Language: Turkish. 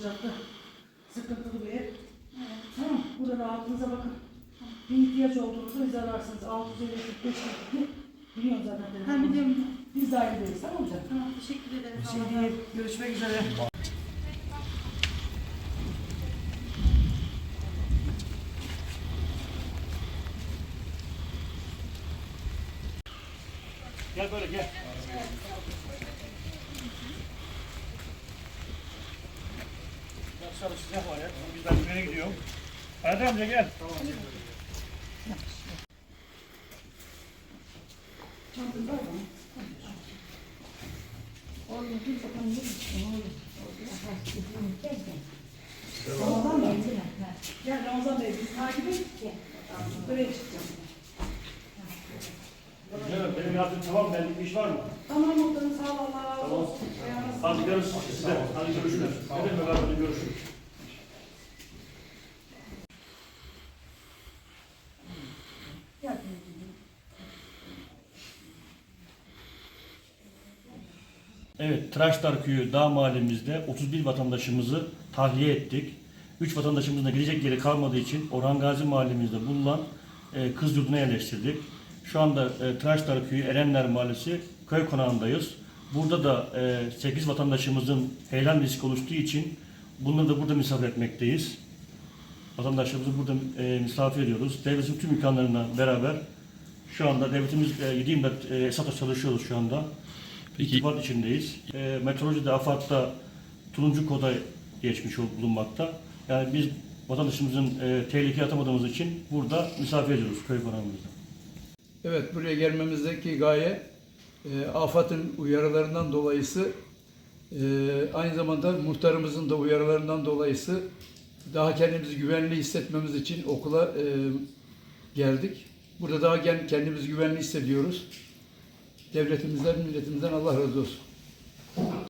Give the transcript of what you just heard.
sıcakta sıkıntılı bir ev. Evet. Tamam, burada rahatınıza bakın. Bir ihtiyaç olduğunuzda bizi ararsınız. 655 lirayı biliyorum zaten. Ben biliyorum. Biz de aynı değiliz tamam mı canım? Tamam, teşekkür ederim. Bir şey değil, görüşmek üzere. Gel böyle gel. Sıcak var ya. Biz de nereye gidiyorum? Hadi amca gel. Musun? Ramazan Bey. Biz takip et. Buraya çıkacağım. Evet, benim yardım tamam benlik bir iş var mı? Tamam muhtarım sağ ol Allah razı Tamam. olsun. Ayağınız- Hadi görüşürüz size. Hadi görüşürüz. Hadi beraber görüşürüz. Evet, Tıraşlar Köyü Dağ Mahallemizde 31 vatandaşımızı tahliye ettik. 3 vatandaşımızın da gidecek yeri kalmadığı için Orhan Gazi Mahallemizde bulunan e, kız yurduna yerleştirdik. Şu anda e, Tıraşlar Köyü Erenler Mahallesi köy konağındayız. Burada da e, 8 vatandaşımızın heyelan riski oluştuğu için bunları da burada misafir etmekteyiz. Vatandaşlarımızı burada e, misafir ediyoruz. Devletin tüm imkanlarına beraber şu anda devletimiz e, 7 e, esasla çalışıyoruz şu anda. Peki İrtibat içindeyiz. E, meteorolojide AFAD'da turuncu koda geçmiş bulunmakta. Yani biz vatandaşımızın e, tehlikeye atamadığımız için burada misafir ediyoruz köy konağımızda. Evet buraya gelmemizdeki gaye e, AFAD'ın uyarılarından dolayısı e, aynı zamanda muhtarımızın da uyarılarından dolayısı daha kendimizi güvenli hissetmemiz için okula e, geldik. Burada daha kendimizi güvenli hissediyoruz. Devletimizden, milletimizden Allah razı olsun.